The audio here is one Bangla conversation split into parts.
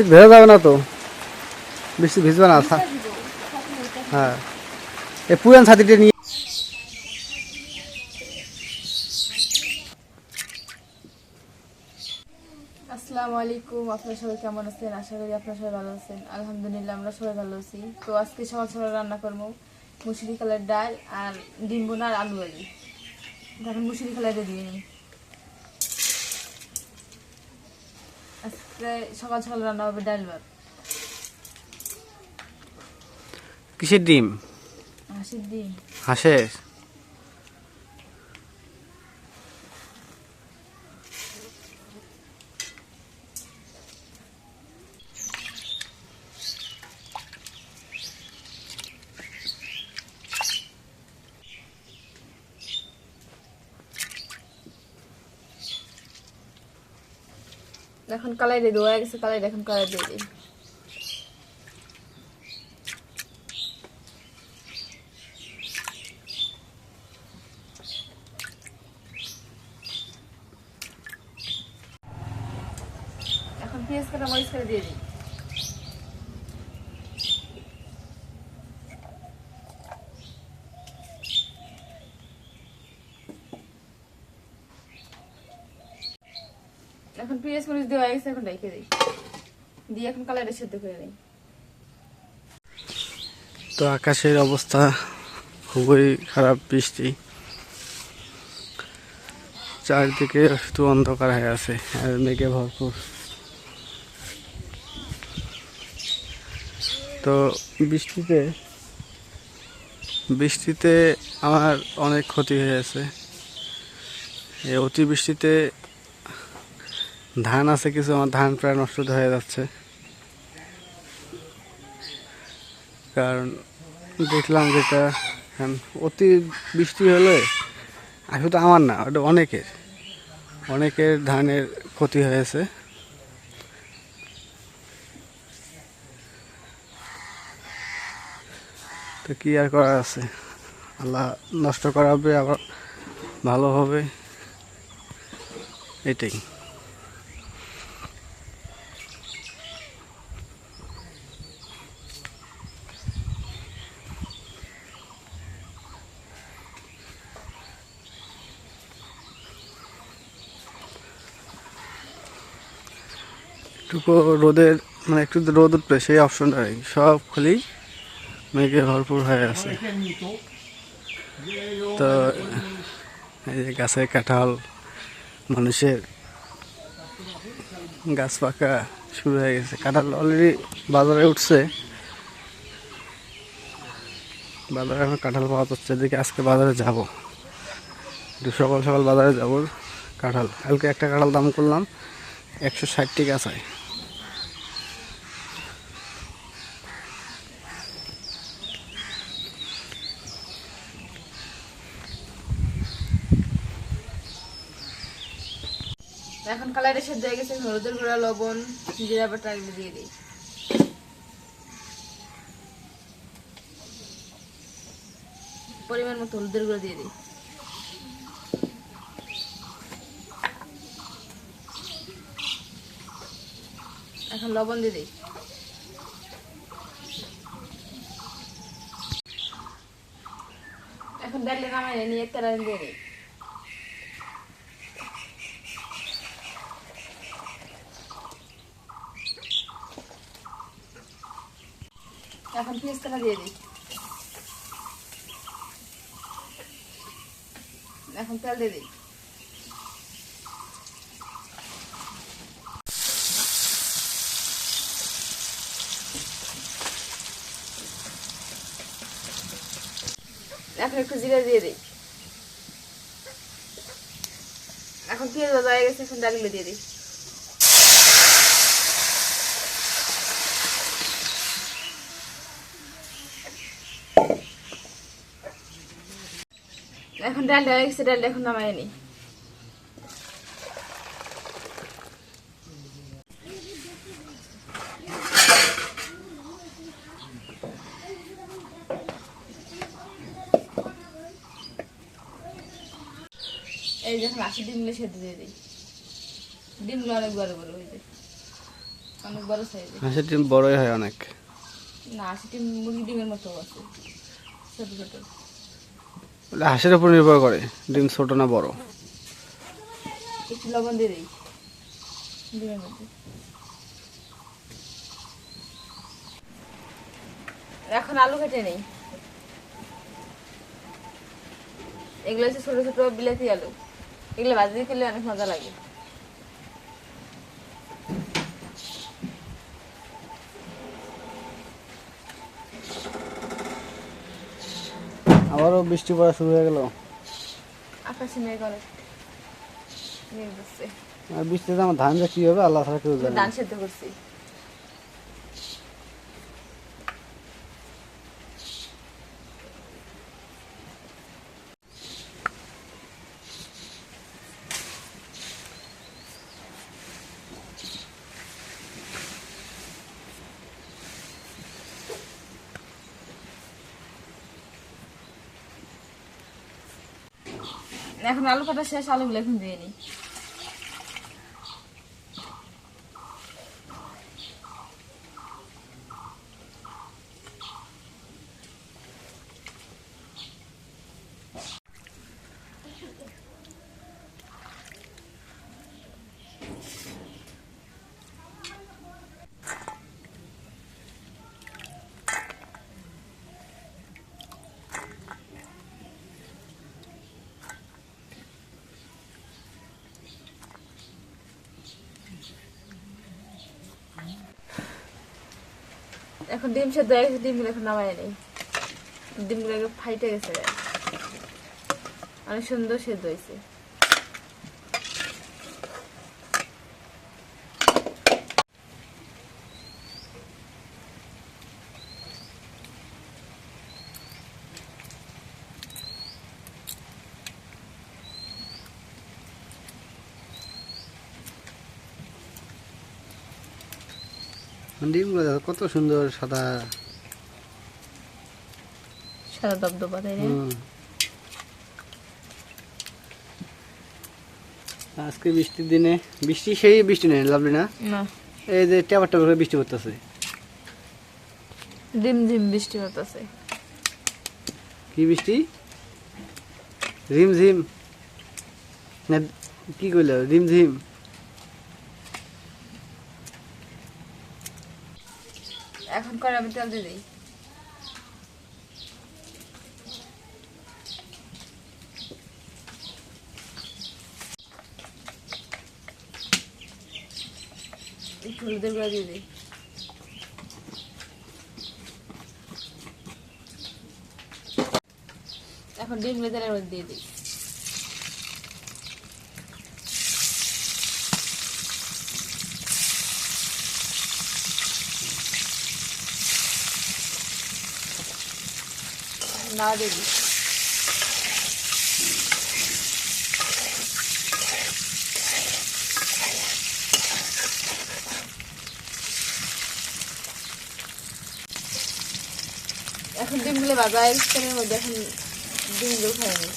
বৃষ্টি ভেজা যাবে না তো। বৃষ্টি ভিজবে না হ্যাঁ। এই পুরান ছাতিটা নিয়ে আসসালামু আলাইকুম, আপনারা সবাই কেমন আছেন? আশা করি আপনারা সবাই ভালো আছেন। আলহামদুলিল্লাহ, আমরা সবাই ভালো আছি। তো আজকে সকাল সকাল রান্না করব মুসুরি কালার ডাল আর ডিম বোনা আর আলু ভাজি। এখন মুসুরি কালারে দিয়ে নিই আজকে সকাল সকাল রান্না হবে ডাল ভাত। কিসের ডিম? হাসির ডিম। হাঁসের? এখন কালাই দিয়ে দেওয়া গেছে কালাই এখন কালাই দিয়ে দিই। এখন পেঁয়াজ কাটা, মরিচ কাটা দিয়ে দিই এখন মরিচ হয়ে গেছে, এখন রেখে দিই। দিয়ে এখন করে দিই তো আকাশের অবস্থা খুবই খারাপ, বৃষ্টি। চারদিকে শুধু অন্ধকার হয়ে আছে, আর মেঘে ভরপুর। তো বৃষ্টিতে বৃষ্টিতে আমার অনেক ক্ষতি হয়েছে এই অতিবৃষ্টিতে ধান আছে কিছু, আমার ধান প্রায় নষ্ট হয়ে যাচ্ছে। কারণ দেখলাম যেটা অতি বৃষ্টি হলে আর শুধু আমার না, ওটা অনেকের। অনেকের ধানের ক্ষতি হয়েছে। তো কি আর করার আছে? আল্লাহ নষ্ট করাবে, আবার ভালো হবে। এটাই। রোদের মানে একটু রোদ উঠবে, সেই অপশনটা নেই সব খালি মেঘে ভরপুর হয়ে আছে। তো, এই যে গাছের কাঁঠাল, মানুষের গাছ পাকা শুরু হয়ে গেছে। কাঁঠাল অলরেডি বাজারে উঠছে। বাজারে এখন কাঁঠাল পাওয়া যাচ্ছে। এদিকে আজকে বাজারে যাব। একটু সকাল সকাল বাজারে যাব। কাঁঠাল, কালকে একটা কাঁঠাল দাম করলাম একশো ষাট টাকা চাই এখন কালারটা সেদ্ধ হয়ে গেছে হলুদের গুঁড়া, লবণ, জিরা বাটা এগুলো দিয়ে দিই। পরিমাণ মতো হলুদের গুঁড়ো দিয়ে দিই। এখন লবণ দিয়ে দিই। এখন ডালে নামাই নিয়ে তেরা দিয়ে দিই। এখন পেঁয়াজটা দিয়ে দিই। এখন তেল দিয়ে দিই। এখন একটু জিরা দিয়ে দিই। এখন পেঁয়াজ ভাজা হয়ে গেছে, এখন ডালগুলো দিয়ে দিই। এখন ডালটা হয়ে গেছে ডালটা এখন নামাই নি। এই যখন আশি ডিমগুলো সেদ্ধ দিয়ে দিই। ডিমগুলো অনেক বড় বড় হয়ে যায়। অনেক বড় সাইজে হাঁসের ডিম বড়ই হয় অনেক। না সেটি মুরগি ডিমের মতো আছে ছোট ছোট। হাঁসের উপর নির্ভর করে, ডিম ছোট না বড়? লবণ এখন আলু কেটে নেই। এগুলো হচ্ছে ছোট ছোট বিলাতি আলু। এগুলো ভাজি খেলে অনেক মজা লাগে। আবারও বৃষ্টি পড়া শুরু হয়ে গেল। আকাশে মেঘ অনেক। আর বৃষ্টিতে আমার ধান যে কি হবে আল্লাহ ছাড়া কেউ জানে। ধান সেদ্ধ করছি। এখন আলু কাটা শেষ আলুগুলো এখন দিয়ে নিই। এখন ডিম সেদ্ধ হয়ে গেছে, ডিমগুলো এখন নামাই নেই। ডিমগুলো ফাইটে গেছে। অনেক সুন্দর সেদ্ধ হয়েছে। ডিমগুলো দেখো কত সুন্দর সাদা। সাদা দবদবা তাই না? আজকে বৃষ্টির দিনে বৃষ্টি সেই বৃষ্টি নেই লাভলি না? এই যে টেপার টেপার করে বৃষ্টি পড়তেছে। ডিম ডিম বৃষ্টি হতেছে কি বৃষ্টি? রিম ঝিম। না কি কইল? রিম এখন করে আমি তেল দিয়ে দিই। হলুদের গুঁড়া দিয়ে দিই। এখন ডিম লেদারের মধ্যে দিয়ে দিই। না দিই এখন ডিমগুলো ভাজা তেলের মধ্যে এখন ডিমগুলো খাই নি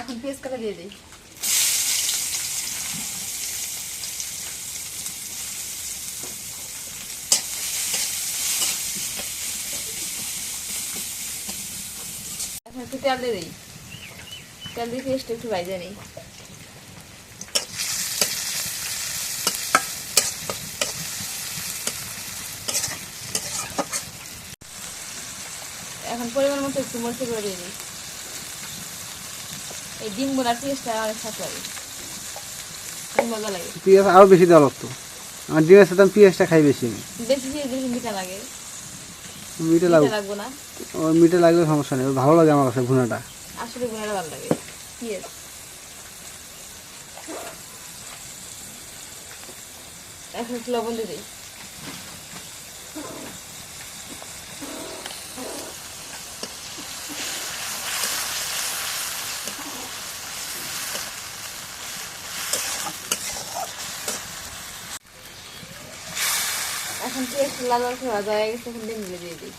এখন পেঁয়াজ কাটা দিয়ে দিই। একটু তেল দিয়ে দিই তেল দিয়ে একটু ভাজা নিই এখন পরিমাণ মতো একটু মরিচে করে দিয়ে দিই এই ডিম বোনার পেঁয়াজটা অনেক স্বাদ লাগে। মজা লাগে। পেঁয়াজ আরও বেশি দেওয়া লাগতো। আমার ডিমের সাথে পেঁয়াজটা খাই বেশি। বেশি দিয়ে দিলে মিঠা লাগে। মিটে মিঠা লাগবে লাগবো না। ওর মিটে লাগলে সমস্যা নেই ভালো লাগে আমার কাছে ভুনাটা আসলে ভুনাটা ভালো লাগে। পেঁয়াজ এখন লবণ দিয়ে দিই। এখন পেস্ট লাল লাল ভাজা হয়ে গেছে এখন দিয়ে দিই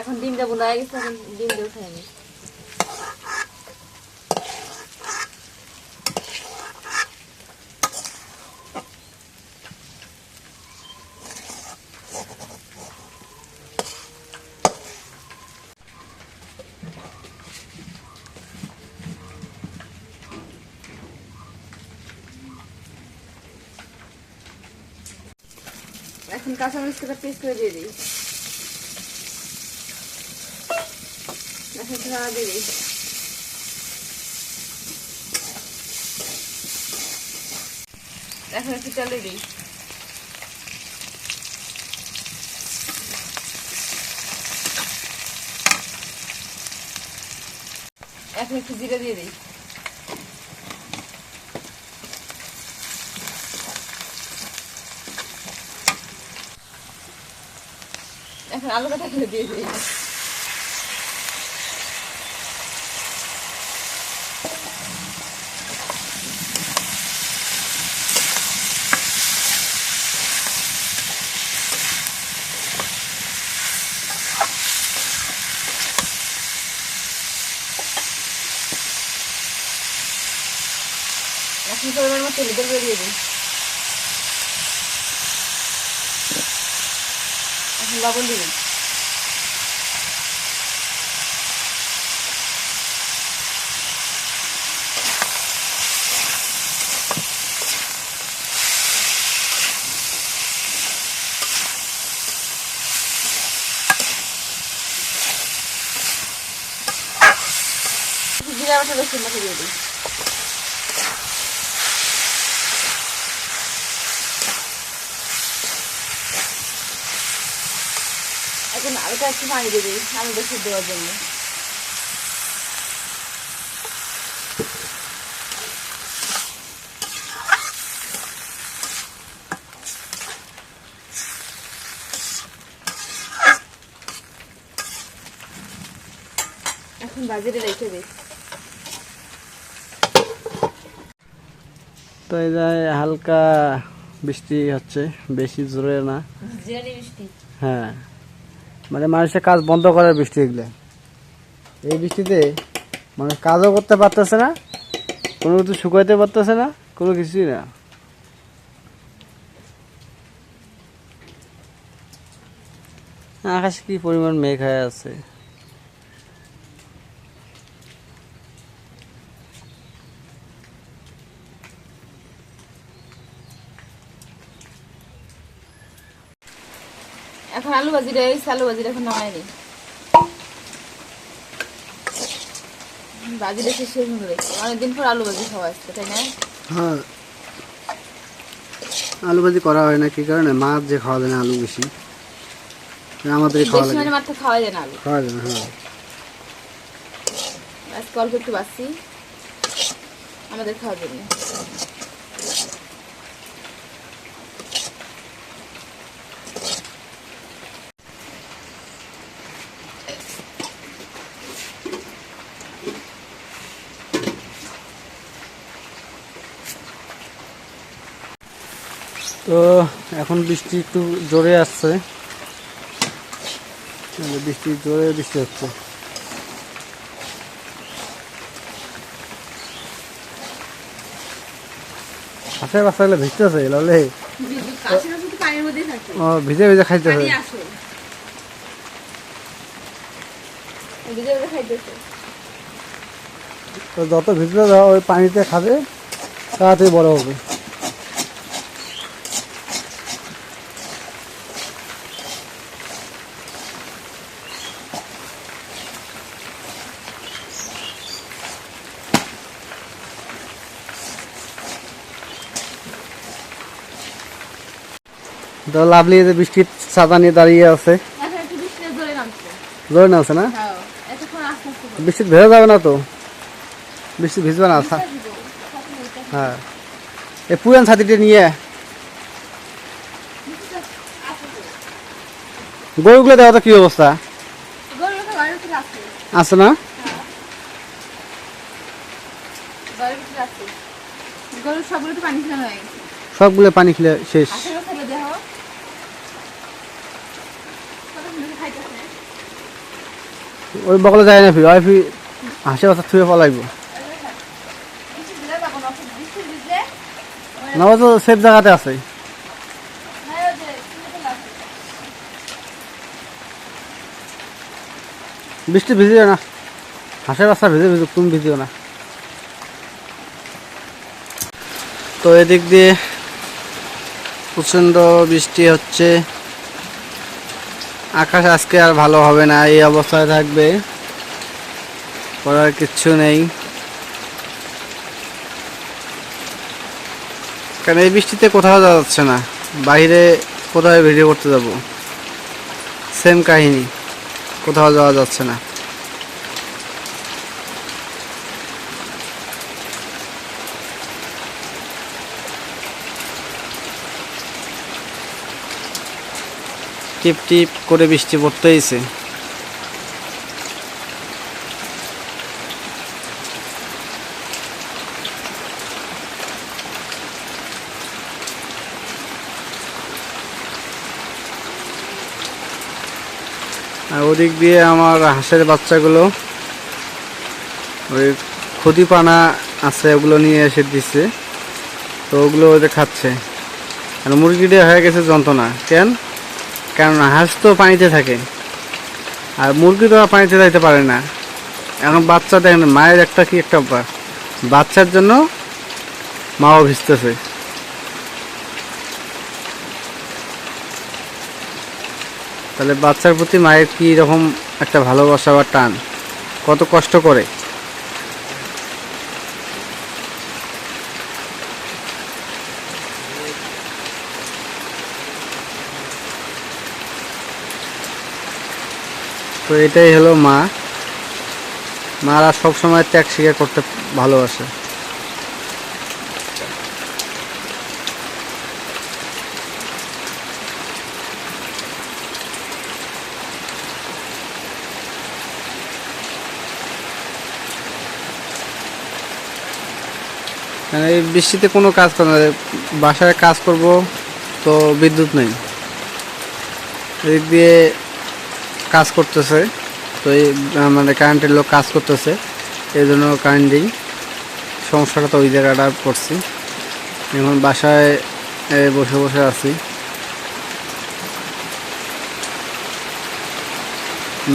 এখন ডিমটা বোনা গেছে, এখন ডিমটা উঠে নিই। এখন কাঁচামরিচ কেটে পেস্ট করে দিয়ে দিই। এখন ধরা দিয়ে দিই। এখন একটু চালিয়ে দিই। এখন একটু জিরে দিয়ে দিই। এখন আলু কাটা করে দিয়ে দিই। এখন দিয়ে এখন লবণ দিবি বাটা রসুন বাটা দিয়ে দিই। এখন আলুটা একটু পানি দিয়ে দিই, আলুটা সিদ্ধ দেওয়ার জন্য। এখন বাজারে রেখে দিই। তো এই যে হালকা বৃষ্টি হচ্ছে বেশি জোরে না। হ্যাঁ। মানে মানুষের কাজ বন্ধ করার বৃষ্টি এগুলো। এই বৃষ্টিতে মানুষ কাজও করতে পারতেছে না কোনো কিছু শুকাইতে পারতেছে না কোনো কিছুই না। আকাশে কি পরিমাণ মেঘ হয়ে আছে? এখন আলু ভাজি আলু ভাজিটা এখন নামাই নি। ভাজিটা শেষ হয়ে অনেকদিন পর আলু ভাজি খাওয়া আসছে তাই না? হ্যাঁ। আলু ভাজি করা হয় না কি কারণে? মাছ যে খাওয়া যায় না আলু বেশি। আমাদের খাওয়া লাগে। মানে খাওয়া যায় না আলু। খাওয়া যায় না হ্যাঁ। আজকে অল্প একটু বাসছি। আমাদের খাওয়ার জন্য। তো এখন বৃষ্টি একটু জোরে আসছে। বৃষ্টি জোরে বৃষ্টি হচ্ছে। হাসে বাচ্চাগুলো ভিজতেছে লালে। ও ভিজে ভিজে খাইতেছে। তো যত যাও ওই পানিতে খাবে তাড়াতাড়ি বড় হবে। তো লাভলি যে বৃষ্টির ছাতা নিয়ে দাঁড়িয়ে আছে। এখন জোরে নামছে। না আছে না? হ্যাঁ। বৃষ্টি ভেজা যাবে না তো? বৃষ্টি ভিজবে না থা- হ্যাঁ। এই পুরান ছাতিটা নিয়ে গরুগুলো দেওয়া তো কি অবস্থা? আছে। না? হয়ে সবগুলো পানি খেলে শেষ আশের কথা দেহ কত সুন্দর খাইতেছে ওই বকলে যায় না ফি ওই ফি হাসি কথা থুয়ে পলাইব না তো সেফ জায়গাতে আছে। বৃষ্টি ভিজিও না। হাঁসের বাচ্চা ভিজে ভিজুক, তুমি ভিজিও না। তো এদিক দিয়ে প্রচণ্ড বৃষ্টি হচ্ছে। আকাশ আজকে আর ভালো হবে না, এই অবস্থায় থাকবে। করার কিচ্ছু নেই। কারণ এই বৃষ্টিতে কোথাও যাওয়া যাচ্ছে না। বাইরে কোথায় ভিডিও করতে যাব। সেম কাহিনী, কোথাও যাওয়া যাচ্ছে না। টিপ টিপ করে বৃষ্টি পড়তেইছে। আর ওদিক দিয়ে আমার হাঁসের বাচ্চাগুলো ওই ক্ষতি পানা আছে, ওগুলো নিয়ে এসে দিচ্ছে তো ওগুলো ওদের খাচ্ছে। আর মুরগিটা হয়ে গেছে যন্ত্রণা। কেন? কেননা হাঁস তো পানিতে থাকে। আর মুরগি তো পানিতে যাইতে পারে না। এখন বাচ্চা দেখেন, মায়ের একটা কি একটা বাচ্চার জন্য মাও ভিজতেছে। তাহলে বাচ্চার প্রতি মায়ের কি রকম একটা ভালোবাসা বা টান? কত কষ্ট করে? তো এটাই হলো মা। মারা সবসময় ত্যাগ স্বীকার করতে ভালোবাসে। মানে এই বৃষ্টিতে কোনো কাজ করে না। বাসায় কাজ করব তো বিদ্যুৎ নেই। এদিক দিয়ে কাজ করতেছে। তো এই মানে কারেন্টের লোক কাজ করতেছে। এই জন্য কারেন্ট দিই সমস্যাটা তো ওই জায়গাটা করছি এখন বাসায় বসে বসে আছি।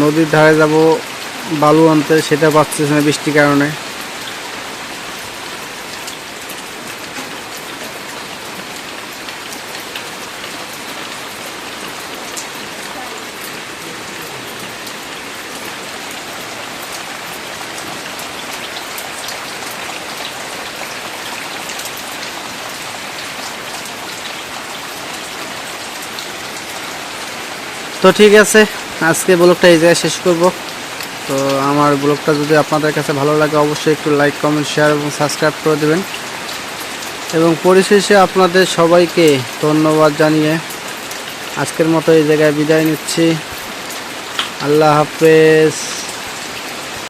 নদীর ধারে যাব, বালু আনতে, সেটা পাচ্ছিস না বৃষ্টির কারণে। তো ঠিক আছে, আজকে ব্লগটা এই জায়গায় শেষ করব। তো আমার ব্লগটা যদি আপনাদের কাছে ভালো লাগে, অবশ্যই একটু লাইক কমেন্ট শেয়ার এবং সাবস্ক্রাইব করে দেবেন। এবং পরিশেষে আপনাদের সবাইকে ধন্যবাদ জানিয়ে আজকের মতো এই জায়গায় বিদায় নিচ্ছি। আল্লাহ হাফেজ।